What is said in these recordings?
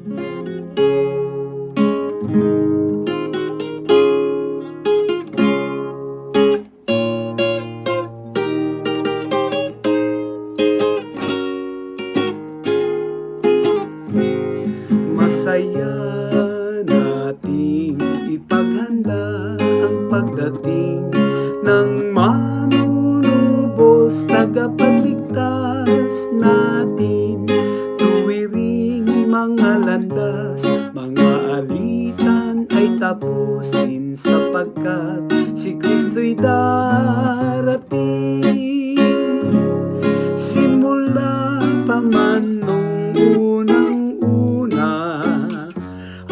Masaya nating ipaghanda ang pagdating ng manunubos tagapagligtas natin mga alitan ay tapusin sapagkat si Kristo'y darating. Simula pa man nung unang-una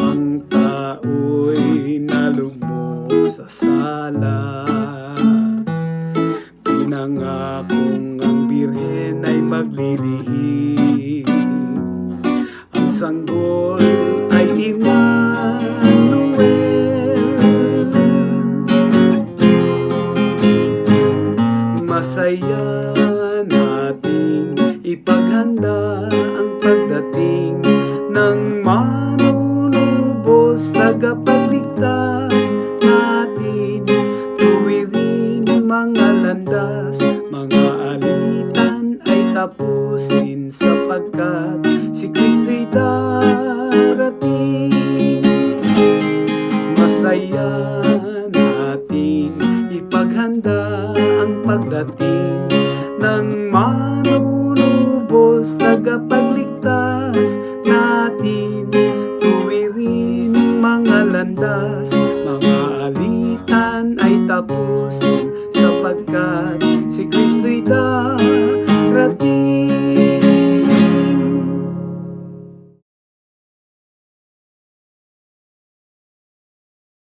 ang tao'y nalugmok sa sala. Pinangakong ang birhen ay maglilihim. Ang sanggol Masaya nating ipaghanda ang pagdating ng manunubos. Tagapagligtas natin. Tuwiring mga landas. Mga alitan ay tapusin sapagkat si Kristo'y darating pagdating ng manunubos tagapagligtas natin tuwirin mga landas. Mga alitan ay tapusin sapagkat